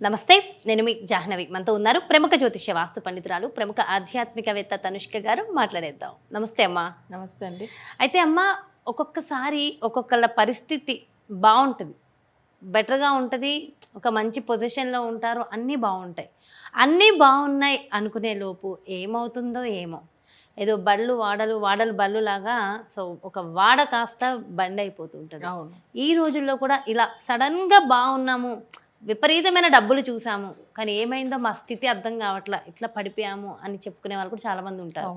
నమస్తే నేను మీ జాహ్నవి. మనతో ఉన్నారు ప్రముఖ జ్యోతిష్య వాస్తు పండితురాలు ప్రముఖ ఆధ్యాత్మికవేత్త తనుష్క గారు. మాట్లాడేద్దాం. నమస్తే అమ్మా. నమస్తే అండి. అయితే అమ్మ ఒక్కొక్కసారి ఒక్కొక్కళ్ళ పరిస్థితి బాగుంటుంది బెటర్గా ఉంటుంది ఒక మంచి పొజిషన్లో ఉంటారు అన్నీ బాగుంటాయి అన్నీ బాగున్నాయి అనుకునే లోపు ఏమవుతుందో ఏమో. ఏదో బళ్ళు వాడలు వాడలు బళ్ళు లాగా సో ఒక వాడ కాస్త బండి అయిపోతుంటుంది అవును. ఈ రోజుల్లో కూడా ఇలా సడన్గా బాగున్నాము విపరీతమైన డబ్బులు చూసాము. కానీ ఏమైందో మా స్థితి అర్థం కావట్లా. ఇట్లా పడిపోయాము అని చెప్పుకునే వాళ్ళు కూడా చాలా మంది ఉంటారు.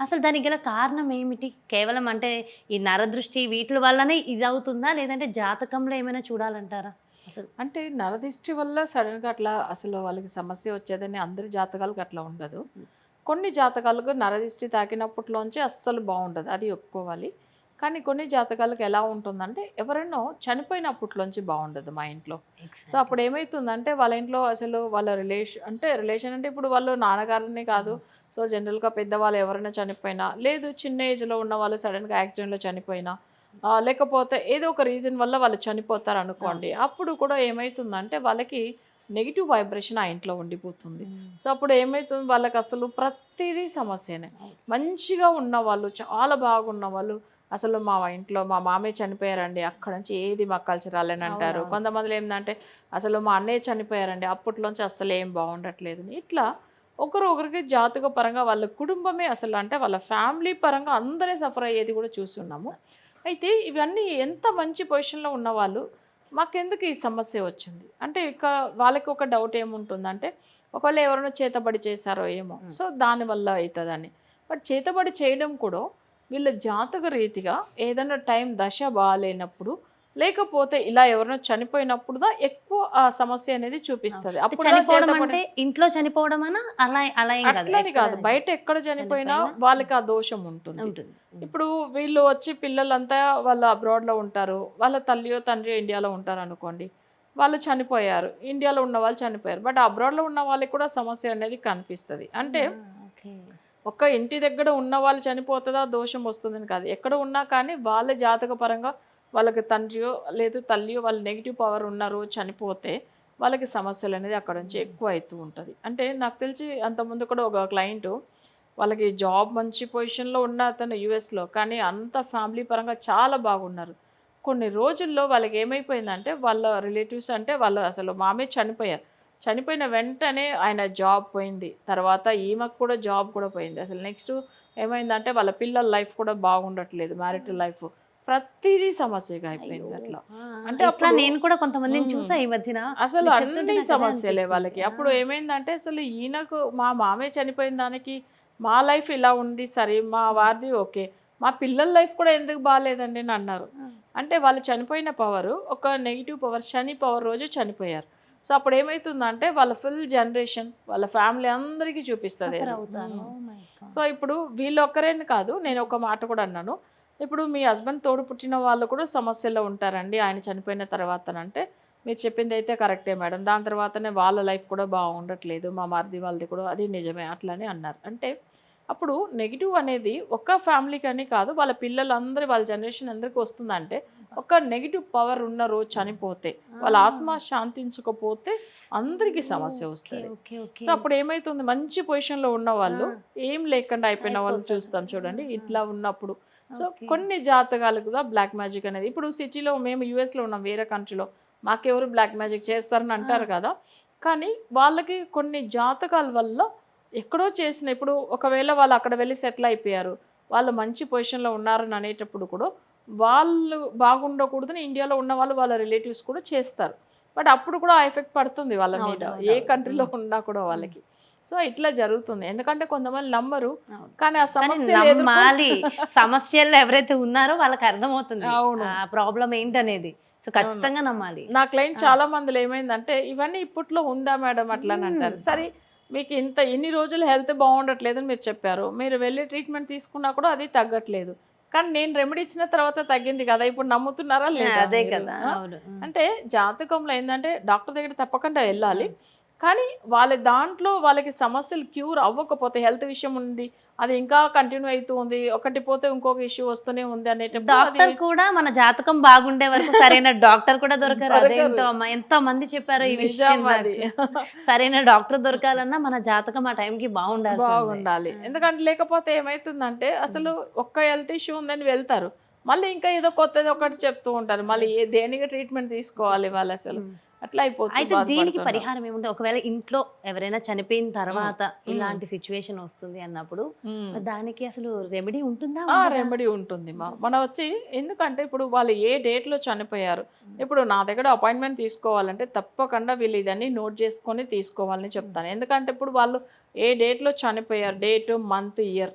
అసలు దానికి గల కారణం ఏమిటి? కేవలం అంటే ఈ నరదృష్టి వీటి వల్లనే ఇది అవుతుందా లేదంటే జాతకంలో ఏమైనా చూడాలంటారా? అసలు అంటే నరదిష్టి వల్ల సడన్గా అట్లా అసలు వాళ్ళకి సమస్య వచ్చేదని అందరి జాతకాలకు అట్లా ఉండదు. కొన్ని జాతకాలకు నరదిష్టి తాకినప్పట్లోంచి అస్సలు బాగుండదు. అది ఒప్పుకోవాలి. కానీ కొన్ని జాతకాలకు ఎలా ఉంటుందంటే ఎవరైనా చనిపోయినప్పట్లోంచి బాగుండదు మా ఇంట్లో. సో అప్పుడు ఏమవుతుందంటే వాళ్ళ ఇంట్లో అసలు వాళ్ళ రిలేషన్ అంటే రిలేషన్ అంటే ఇప్పుడు వాళ్ళు నాన్నగారిని కాదు. సో జనరల్గా పెద్దవాళ్ళు ఎవరైనా చనిపోయినా లేదు చిన్న ఏజ్లో ఉన్న వాళ్ళు సడన్గా యాక్సిడెంట్లో చనిపోయినా లేకపోతే ఏదో ఒక రీజన్ వల్ల వాళ్ళు చనిపోతారు అనుకోండి అప్పుడు కూడా ఏమవుతుందంటే వాళ్ళకి నెగిటివ్ వైబ్రేషన్ ఆ ఇంట్లో ఉండిపోతుంది. సో అప్పుడు ఏమవుతుంది వాళ్ళకి అసలు ప్రతిదీ సమస్యనే. మంచిగా ఉన్న వాళ్ళు చాలా బాగున్న వాళ్ళు అసలు మా ఇంట్లో మా మామయ్య చనిపోయారండి. అక్కడ నుంచి ఏది మాకు కలిసి రాలేని అంటారు. అవునవును. కొంతమంది ఏంటంటే అసలు మా అన్నయ్య చనిపోయారండి. అప్పట్లోంచి అసలు ఏం బాగుండట్లేదు. ఇట్లా ఒకరు ఒకరికి జాతక పరంగా వాళ్ళ కుటుంబమే అసలు అంటే వాళ్ళ ఫ్యామిలీ పరంగా అందరే సఫర్ అయ్యేది కూడా చూస్తున్నాము. అయితే ఇవన్నీ ఎంత మంచి పొజిషన్లో ఉన్న వాళ్ళు మాకెందుకు ఈ సమస్య వచ్చింది? అంటే ఇక వాళ్ళకి ఒక డౌట్ ఏముంటుందంటే ఒకవేళ ఎవరైనా చేతబడి చేశారో ఏమో. సో దానివల్ల అవుతుందని. బట్ చేతబడి చేయడం కూడా వీళ్ళ జాతక రీతిగా ఏదైనా టైం దశ బాగాలేనప్పుడు లేకపోతే ఇలా ఎవరైనా చనిపోయినప్పుడు దా ఎక్కువ ఆ సమస్య అనేది చూపిస్తుంది. అప్పుడు అంటే ఇంట్లో చనిపోవడం అలా అలా అట్లని కాదు. బయట ఎక్కడ చనిపోయినా వాళ్ళకి ఆ దోషం ఉంటుంది. ఇప్పుడు వీళ్ళు వచ్చి పిల్లలంతా వాళ్ళు అబ్రాడ్లో ఉంటారు. వాళ్ళ తల్లియో తండ్రి ఇండియాలో ఉంటారు అనుకోండి వాళ్ళు చనిపోయారు. ఇండియాలో ఉన్న వాళ్ళు చనిపోయారు. బట్ అబ్రాడ్లో ఉన్న వాళ్ళకి కూడా సమస్య అనేది కనిపిస్తుంది. అంటే. ఒక్క ఇంటి దగ్గర ఉన్న వాళ్ళు చనిపోతుందా దోషం వస్తుందని కాదు. ఎక్కడ ఉన్నా కానీ వాళ్ళ జాతక పరంగా వాళ్ళకి తండ్రియో లేదు తల్లియో వాళ్ళు నెగిటివ్ పవర్ ఉన్నారు చనిపోతే వాళ్ళకి సమస్యలు అనేది అక్కడ నుంచి ఎక్కువ అవుతూ ఉంటుంది. అంటే నాకు తెలిసి అంతకుముందు కూడా ఒక క్లయింట్ వాళ్ళకి జాబ్ మంచి పొజిషన్లో ఉన్న అతను యూఎస్లో కానీ అంత ఫ్యామిలీ పరంగా చాలా బాగున్నారు. కొన్ని రోజుల్లో వాళ్ళకి ఏమైపోయిందంటే వాళ్ళ రిలేటివ్స్ అంటే వాళ్ళు అసలు మామే చనిపోయారు. చనిపోయిన వెంటనే ఆయన జాబ్ పోయింది. తర్వాత ఈమెకు కూడా జాబ్ కూడా పోయింది. అసలు నెక్స్ట్ ఏమైందంటే వాళ్ళ పిల్లల లైఫ్ కూడా బాగుండట్లేదు మ్యారిటల్ లైఫ్. ప్రతిదీ సమస్యగా అయిపోయింది అట్లా. అంటే అప్పుడు- నేను కూడా కొంతమందిని మ్మ్. చూసా ఈ మధ్యన. అసలు అన్ని సమస్యలే. వాళ్ళకి. అప్పుడు. ఏమైందంటే అసలు ఈయనకు మా మామయ్య చనిపోయిన దానికి మా లైఫ్ ఇలా ఉంది సరే మా వారిది ఓకే. మా పిల్లల లైఫ్ కూడా ఎందుకు బాగాలేదండి అని అన్నారు. అంటే వాళ్ళు చనిపోయిన పవర్ ఒక నెగిటివ్ పవర్ శని పవర్ రోజు చనిపోయారు. సో అప్పుడు ఏమవుతుందంటే వాళ్ళ ఫుల్ జనరేషన్ వాళ్ళ ఫ్యామిలీ అందరికీ చూపిస్తుంది. Oh. సో ఇప్పుడు వీళ్ళు ఒక్కరేని కాదు నేను ఒక మాట కూడా అన్నాను. ఇప్పుడు మీ హస్బెండ్ తోడు పుట్టిన వాళ్ళు కూడా సమస్యలో ఉంటారండి ఆయన చనిపోయిన తర్వాతనంటే. మీరు చెప్పింది అయితే కరెక్టే మేడం. దాని తర్వాతనే వాళ్ళ లైఫ్ కూడా బాగుండట్లేదు మా మరిది వాళ్ళది కూడా అది నిజమే అట్లనే అన్నారు. అంటే అప్పుడు నెగిటివ్ అనేది ఒక్క ఫ్యామిలీకి అని కాదు వాళ్ళ పిల్లలందరి వాళ్ళ జనరేషన్ అందరికీ వస్తుందంటే ఒక నెగిటివ్ పవర్ ఉన్న రోజు చనిపోతే వాళ్ళ ఆత్మ శాంతించకపోతే అందరికీ సమస్య వస్తుంది. సో అప్పుడు ఏమైతుంది మంచి పొజిషన్లో ఉన్న వాళ్ళు. ఏం లేకుండా అయిపోయిన వాళ్ళని అయిపోతారు. చూస్తాం చూడండి. ఇట్లా ఉన్నప్పుడు సో. కొన్ని జాతకాలకు కూడా బ్లాక్ మ్యాజిక్ అనేది ఇప్పుడు సిటీలో మేము US లో ఉన్నాం వేరే కంట్రీలో మాకెవరు బ్లాక్ మ్యాజిక్ చేస్తారని అంటారు కదా కానీ వాళ్ళకి కొన్ని జాతకాల వల్ల ఎక్కడో చేసిన ఇప్పుడు ఒకవేళ వాళ్ళు అక్కడ వెళ్ళి సెటిల్ అయిపోయారు వాళ్ళు మంచి పొజిషన్లో ఉన్నారని అనేటప్పుడు కూడా వాళ్ళు బాగుండకూడదని ఇండియాలో ఉన్న వాళ్ళు వాళ్ళ రిలేటివ్స్ కూడా చేస్తారు. బట్ అప్పుడు కూడా ఆ ఎఫెక్ట్ పడుతుంది వాళ్ళ మీద. ఏ. కంట్రీలో ఉన్నా కూడా వాళ్ళకి. సో ఇట్లా జరుగుతుంది. ఎందుకంటే కొంతమంది నమ్మరు. కానీ ఆ సమస్య నమ్మాలి. సమస్యల్లో ఎవరైతే ఉన్నారో వాళ్ళకి అర్థమవుతుంది. అవును. ఆ ప్రాబ్లం ఏంటనేది. సో ఖచ్చితంగా నమ్మాలి. నా క్లయింట్ చాలా మందిలో ఏమైందంటే ఇవన్నీ ఇప్పట్లో ఉందా మేడం అట్లా అని అంటారు. సరే మీకు ఇంత ఇన్ని రోజులు హెల్త్ బాగుండట్లేదని మీరు చెప్పారు. మీరు వెళ్ళి ట్రీట్మెంట్ తీసుకున్నా కూడా అది తగ్గట్లేదు. కానీ నేను రెమెడీ ఇచ్చిన తర్వాత తగ్గింది కదా. ఇప్పుడు నమ్ముతున్నారా లేదా అదే? కదా అంటే జాతకంలో ఏంటంటే డాక్టర్ దగ్గర తప్పకుండా వెళ్ళాలి. కానీ వాళ్ళ దాంట్లో వాళ్ళకి సమస్యలు క్యూర్ అవ్వకపోతే హెల్త్ విషయం ఉంది అది ఇంకా కంటిన్యూ అవుతూ ఉంది ఒకటి పోతే ఇంకొక ఇష్యూ వస్తూనే ఉంది అనేటప్పుడు డాక్టర్ కూడా మన జాతకం బాగుండే వరకు సరైన డాక్టర్ కూడా దొరకరు. అదేంటో అమ్మా ఎంత మంది చెప్పారో ఈ విషయం. సరైన డాక్టర్ దొరకాలన్నా మన జాతకం ఆ టైంకి బాగుండాలి. బాగుండాలి ఎందుకంటే లేకపోతే ఏమైతుందంటే అసలు ఒక్క హెల్త్ ఇష్యూ ఉందని వెళ్తారు. మళ్ళీ ఇంకా ఏదో కొత్తది ఒకటి చెప్తూ ఉంటారు. మళ్ళీ ఏ దేనికి ట్రీట్మెంట్ తీసుకోవాలి వాళ్ళు అసలు? అట్లా అయిపోతుంది అయితే దీనికి. పరిహారం ఏముంటే ఒకవేళ ఇంట్లో ఎవరైనా చనిపోయిన తర్వాత. ఇలాంటి సిచ్యువేషన్ వస్తుంది అన్నప్పుడు. దానికి అసలు రెమెడీ ఉంటుందా? రెమెడీ ఉంటుంది మా మన వచ్చి ఎందుకంటే ఇప్పుడు వాళ్ళు ఏ date లో చనిపోయారు ఇప్పుడు నా దగ్గర అపాయింట్మెంట్ తీసుకోవాలంటే తప్పకుండా వీళ్ళు ఇదన్నీ నోట్ చేసుకొని తీసుకోవాలని చెప్తాను ఎందుకంటే ఇప్పుడు వాళ్ళు ఏ date లో చనిపోయారు డేట్ మంత్ ఇయర్.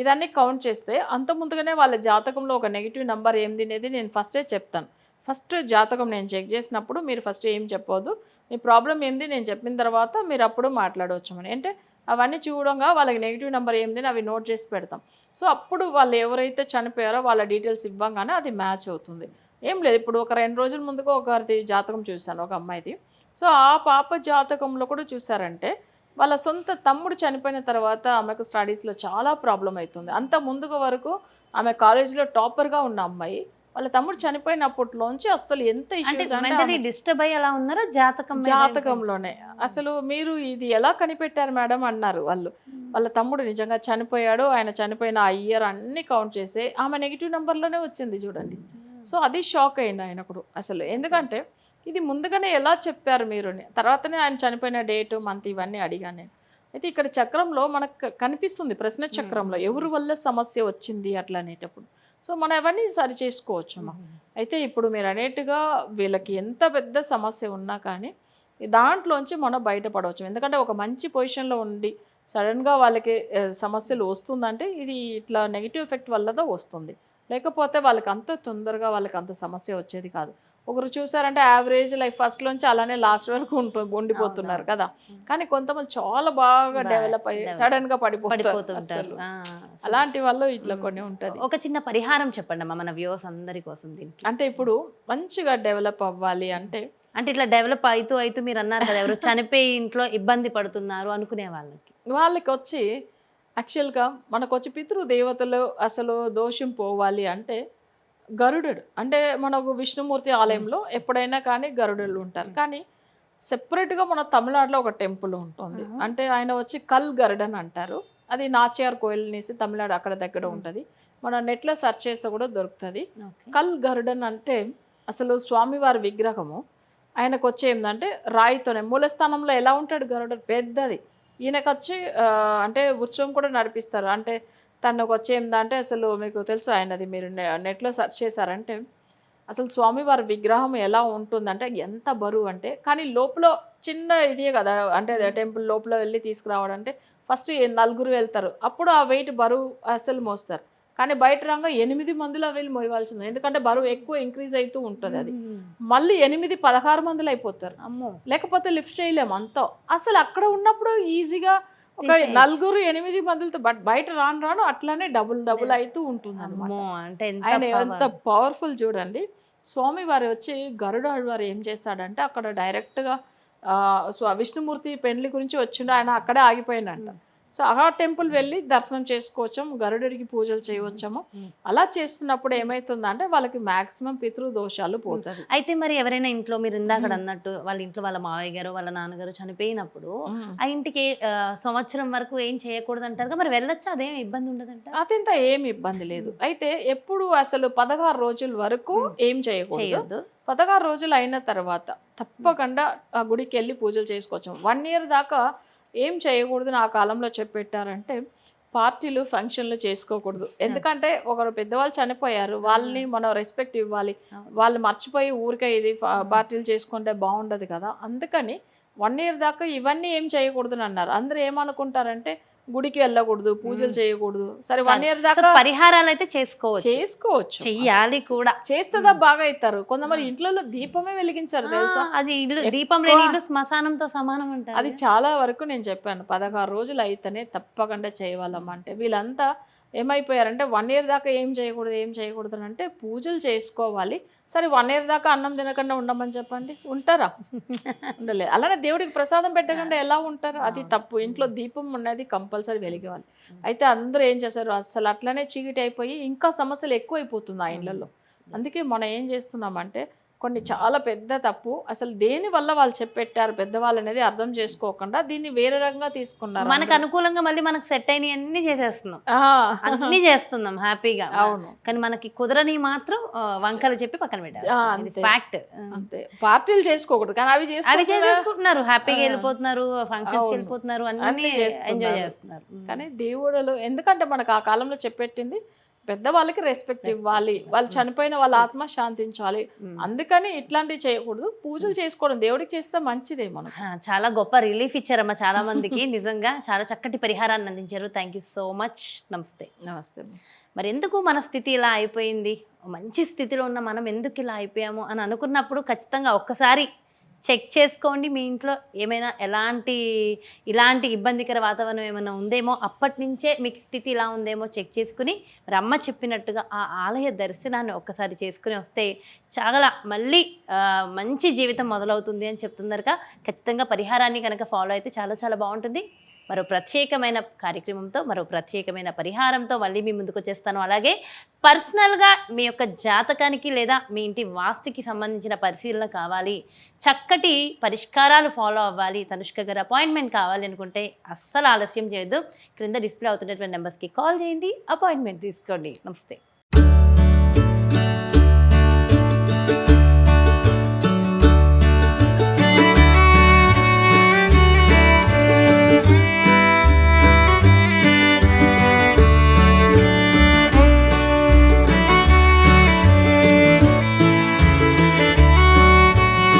ఇదన్నీ కౌంట్ చేస్తే అంత ముందుగానే వాళ్ళ జాతకంలో ఒక నెగిటివ్ నెంబర్ ఏంది అనేది నేను ఫస్టే చెప్తాను ఫస్ట్ జాతకం నేను చెక్ చేసినప్పుడు మీరు ఫస్ట్ ఏం చెప్పొద్దు. మీ ప్రాబ్లం ఏంది? నేను చెప్పిన తర్వాత మీరు అప్పుడు మాట్లాడవచ్చు అని అంటే అవన్నీ చూడంగా వాళ్ళకి నెగిటివ్ నెంబర్ ఏంది అని అవి నోట్ చేసి పెడతాం. సో అప్పుడు వాళ్ళు ఎవరైతే చనిపోయారో వాళ్ళ డీటెయిల్స్ ఇవ్వగానే అది మ్యాచ్ అవుతుంది. ఏం లేదు. ఇప్పుడు ఒక రెండు రోజుల ముందుగా ఒకరిది జాతకం చూశాను ఒక అమ్మాయిది. సో ఆ పాప జాతకంలో కూడా చూసారంటే వాళ్ళ సొంత తమ్ముడు చనిపోయిన తర్వాత ఆమెకు స్టడీస్లో చాలా ప్రాబ్లం అవుతుంది. అంత ముందుగా వరకు ఆమె కాలేజీలో టాపర్గా ఉన్న అమ్మాయి వాళ్ళ తమ్ముడు చనిపోయినప్పట్లోంచి అసలు ఎంత డిస్టర్బ్ అయ్యి అలా ఉన్నారా? జాతకం జాతకంలోనే. అసలు మీరు ఇది ఎలా కనిపెట్టారు మేడం అన్నారు వాళ్ళు. వాళ్ళ తమ్ముడు నిజంగా చనిపోయాడు ఆయన చనిపోయిన ఆ ఇయర్ అన్ని కౌంట్ చేసి ఆమె నెగిటివ్ నెంబర్లోనే వచ్చింది చూడండి. సో అది షాక్ అయింది ఆయనకుడు అసలు. ఎందుకంటే ఇది ముందుగానే ఎలా చెప్పారు మీరు. తర్వాతనే ఆయన చనిపోయిన డేట్ మంత్ ఇవన్నీ అడిగాను నేను. అయితే ఇక్కడ చక్రంలో మనకు కనిపిస్తుంది ప్రశ్న చక్రంలో. ఎవరి వల్ల సమస్య వచ్చింది అట్లా అనేటప్పుడు. సో మనం అవన్నీ సరి చేసుకోవచ్చు అమ్మా అయితే ఇప్పుడు మీరు అనేట్టుగా వీళ్ళకి ఎంత పెద్ద సమస్య ఉన్నా కానీ దాంట్లోంచి మనం బయటపడవచ్చు. ఎందుకంటే ఒక మంచి పొజిషన్లో ఉండి సడన్గా వాళ్ళకి సమస్యలు వస్తుందంటే ఇది ఇట్లా నెగిటివ్ ఎఫెక్ట్ వల్లదో వస్తుంది. లేకపోతే వాళ్ళకి అంత తొందరగా వాళ్ళకి అంత సమస్య వచ్చేది కాదు. ఒకరు చూసారంటే యావరేజ్ లైఫ్ ఫస్ట్ నుంచి అలానే లాస్ట్ వరకు ఉంటుంది ఉండిపోతున్నారు. కదా. కానీ కొంతమంది చాలా బాగా డెవలప్ అయ్యి develop. సడన్గా పడిపోతారు అలాంటి వాళ్ళు ఇట్లా. కొన్ని ఉంటది. ఒక చిన్న పరిహారం చెప్పండి అమ్మా మన వ్యూవర్స్ అందరి కోసం దీనికి. అంటే ఇప్పుడు మంచిగా డెవలప్ అవ్వాలి అంటే అంటే ఇట్లా డెవలప్ అవుతూ అవుతూ మీరు అన్నారు కదా ఎవరు చనిపోయి ఇంట్లో ఇబ్బంది పడుతున్నారు అనుకునే వాళ్ళకి. వాళ్ళకి వచ్చి యాక్చువల్గా మనకు వచ్చి పితృ దేవతలు అసలు దోషం పోవాలి అంటే గరుడు అంటే మనకు విష్ణుమూర్తి ఆలయంలో ఎప్పుడైనా కానీ గరుడులు ఉంటారు. కానీ సెపరేట్గా మన తమిళనాడులో ఒక టెంపుల్ ఉంటుంది. అంటే ఆయన వచ్చి కల్ గరుడన్ అంటారు. అది నాచియార్ కోయిల్ అనేసి తమిళనాడు అక్కడ దగ్గర ఉంటుంది. మన నెట్లో సెర్చ్ చేస్తే కూడా దొరుకుతుంది. కల్ గరుడన్ అంటే అసలు స్వామివారి విగ్రహము. ఆయనకు వచ్చి ఏంటంటే రాయితోనే మూలస్థానంలో ఎలా ఉంటాడు గరుడన్ పెద్దది. ఈయనకు వచ్చి అంటే ఉత్సవం కూడా నడిపిస్తారు. అంటే తనకు వచ్చి ఏంటంటే అసలు మీకు తెలుసు ఆయనది మీరు నె- నెట్లో సెర్చ్ చేశారంటే అసలు స్వామివారి విగ్రహం ఎలా ఉంటుందంటే ఎంత బరువు అంటే కానీ లోపల చిన్న ఇదే కదా అంటే టెంపుల్ లోపల వెళ్ళి తీసుకురావడం అంటే ఫస్ట్ నలుగురు వెళ్తారు. అప్పుడు ఆ వెయిట్ బరువు అసలు మోస్తారు. కానీ బయట రంగా ఎనిమిది మందిలో వెళ్ళి మోయవలసింది. ఎందుకంటే బరువు ఎక్కువ ఇంక్రీజ్ అవుతూ ఉంటుంది అది. మళ్ళీ ఎనిమిది పదహారు మందులు అయిపోతారు. అమ్మో. లేకపోతే లిఫ్ట్ చేయలేము అంతా. అసలు అక్కడ ఉన్నప్పుడు ఈజీగా ఒక. నలుగురు ఎనిమిది మందులతో బట్ బయట రాను రాను అట్లానే డబుల్ డబుల్ అవుతూ ఉంటుంది ఎంత ఆయన. ఎంత పవర్ఫుల్ చూడండి. స్వామి వారు వచ్చి గరుడ వారు ఏం చేస్తాడంటే అక్కడ డైరెక్ట్గా విష్ణుమూర్తి పెండ్లి గురించి వచ్చిండు ఆయన అక్కడే ఆగిపోయిందంట సో ఆ టెంపుల్ వెళ్ళి దర్శనం చేసుకోవచ్చాము గరుడుడికి పూజలు చేయవచ్చాము. అలా చేస్తున్నప్పుడు ఏమైతుందంటే వాళ్ళకి మాక్సిమం పితృ దోషాలు పోతుంది అయితే మరి ఎవరైనా ఇంట్లో మీరు ఇందాక. అన్నట్టు వాళ్ళ ఇంట్లో వాళ్ళ మావయ్య గారు వాళ్ళ నాన్నగారు చనిపోయినప్పుడు. ఆ ఇంటికి సంవత్సరం వరకు ఏం చేయకూడదు అంటారు మరి వెళ్ళొచ్చా? అదేం ఇబ్బంది ఉండదంట అతింత ఏమి ఇబ్బంది లేదు. అయితే ఎప్పుడు అసలు పదహారు రోజుల వరకు. ఏం చేయకూడదు. పదహారు రోజులు అయిన తర్వాత తప్పకుండా ఆ గుడికి వెళ్ళి పూజలు చేసుకోవచ్చు. వన్ ఇయర్ దాకా ఏం చేయకూడదు ఆ కాలంలో చెప్పెట్టారంటే పార్టీలు ఫంక్షన్లు చేసుకోకూడదు. ఎందుకంటే ఒకరు పెద్దవాళ్ళు చనిపోయారు వాళ్ళని మనం రెస్పెక్ట్ ఇవ్వాలి. వాళ్ళు మర్చిపోయి ఊరికే ఇది పార్టీలు చేసుకుంటే బాగుండదు కదా. అందుకని వన్ ఇయర్ దాకా ఇవన్నీ ఏం చేయకూడదు అని అన్నారు. అందరూ ఏమనుకుంటారంటే గుడికి వెళ్ళకూడదు పూజలు. చేయకూడదు. సరే వన్ ఇయర్ దాకా పరిహారాలు అయితే చేసుకోవచ్చు. చేసుకోవచ్చు. చెయ్యాలి కూడా. చేస్తుందా బాగా అవుతారు కొంతమంది ఇంట్లో దీపమే వెలిగించారు తెలుసా? అది ఇల్లు దీపం లేని ఇల్లు శ్మశానంతో సమానం అంటారు. అది చాలా వరకు నేను చెప్పాను పదహారు రోజులు అయితేనే తప్పకుండా చేయవాలమ్మా అంటే. వీళ్ళంతా ఏమైపోయారంటే వన్ ఇయర్ దాకా ఏం చేయకూడదు ఏం చేయకూడదు అని అంటే పూజలు చేసుకోవాలి. సరే వన్ ఇయర్ దాకా అన్నం తినకుండా ఉండమని చెప్పండి. ఉంటారా? ఉండలేదు అలానే దేవుడికి ప్రసాదం పెట్టకుండా ఎలా ఉంటారు? అది తప్పు. ఇంట్లో దీపం ఉన్నది కంపల్సరీ వెలిగేవాలి అయితే అందరూ ఏం చేశారు? అసలు అట్లనే చీకటి అయిపోయి ఇంకా సమస్యలు ఎక్కువైపోతుంది ఆ ఇళ్ళలో. అందుకే మనం ఏం చేస్తున్నామంటే కొన్ని చాలా పెద్ద తప్పు. అసలు దేని వల్ల వాళ్ళు చెప్పెట్టారు పెద్దవాళ్ళు అనేది అర్థం చేసుకోకుండా దీన్ని వేరే రకంగా తీసుకున్నారు మనకు అనుకూలంగా మళ్ళీ మనకు సెట్ అయినవి అన్ని చేసేస్తున్నాం. అన్ని చేస్తున్నాం హ్యాపీగా. అవును. కానీ మనకి కుదరని మాత్రం వంకలు చెప్పి పక్కన పెట్టారు. ఫ్యాక్ట్ అంతే. పార్టీలు చేసుకోకూడదు. కానీ అవి అవి చేసుకుంటున్నా- చేసేసుకుంటున్నారు. హ్యాపీగా. వెళ్ళిపోతున్నారు ఫంక్షన్స్. వెళ్ళిపోతున్నారు అన్నీ. ఎంజాయ్ చేస్తున్నారు. కానీ దేవుడులు ఎందుకంటే మనకు ఆ కాలంలో చెప్పెట్టింది పెద్దవాళ్ళకి రెస్పెక్ట్ ఇవ్వాలి. వాళ్ళు చనిపోయిన వాళ్ళ ఆత్మ శాంతించాలి. ఉమ్. అందుకని ఇట్లాంటివి చేయకూడదు. పూజలు చేసుకోవడం దేవుడికి చేస్తే మంచిదే మనకు. ఆ, చాలా గొప్ప రిలీఫ్ ఇచ్చారమ్మా చాలా మందికి నిజంగా చాలా చక్కటి పరిహారాన్ని అందించారు. థ్యాంక్ యూ సో మచ్ నమస్తే. నమస్తే మరి ఎందుకు మన స్థితి ఇలా అయిపోయింది? మంచి స్థితిలో ఉన్న మనం ఎందుకు ఇలా అయిపోయాము అని అనుకున్నప్పుడు ఖచ్చితంగా ఒక్కసారి చెక్ చేసుకోండి మీ ఇంట్లో ఏమైనా ఎలాంటి ఇలాంటి ఇబ్బందికర వాతావరణం ఏమైనా ఉందేమో అప్పటి నుంచే మీకు స్థితి ఇలా ఉందేమో చెక్ చేసుకుని మరి అమ్మ చెప్పినట్టుగా ఆ ఆలయ దర్శనాన్ని ఒక్కసారి చేసుకుని వస్తే చాలా మళ్ళీ మంచి జీవితం మొదలవుతుంది అని చెప్తున్నారుగా ఖచ్చితంగా పరిహారాన్ని కనుక ఫాలో అయితే చాలా చాలా బాగుంటుంది. మరో ప్రత్యేకమైన కార్యక్రమంతో మరో ప్రత్యేకమైన పరిహారంతో మళ్ళీ మీ ముందుకు వచ్చేస్తాను. అలాగే పర్సనల్గా మీ యొక్క జాతకానికి లేదా మీ ఇంటి వాస్తుకి సంబంధించిన పరిశీలన కావాలి. చక్కటి పరిష్కారాలు ఫాలో అవ్వాలి. తనుష్క గారు అపాయింట్మెంట్ కావాలి అనుకుంటే అస్సలు ఆలస్యం చేయొద్దు. క్రింద డిస్ప్లే అవుతున్నటువంటి నెంబర్స్కి కాల్ చేయండి. అపాయింట్మెంట్ తీసుకోండి. నమస్తే.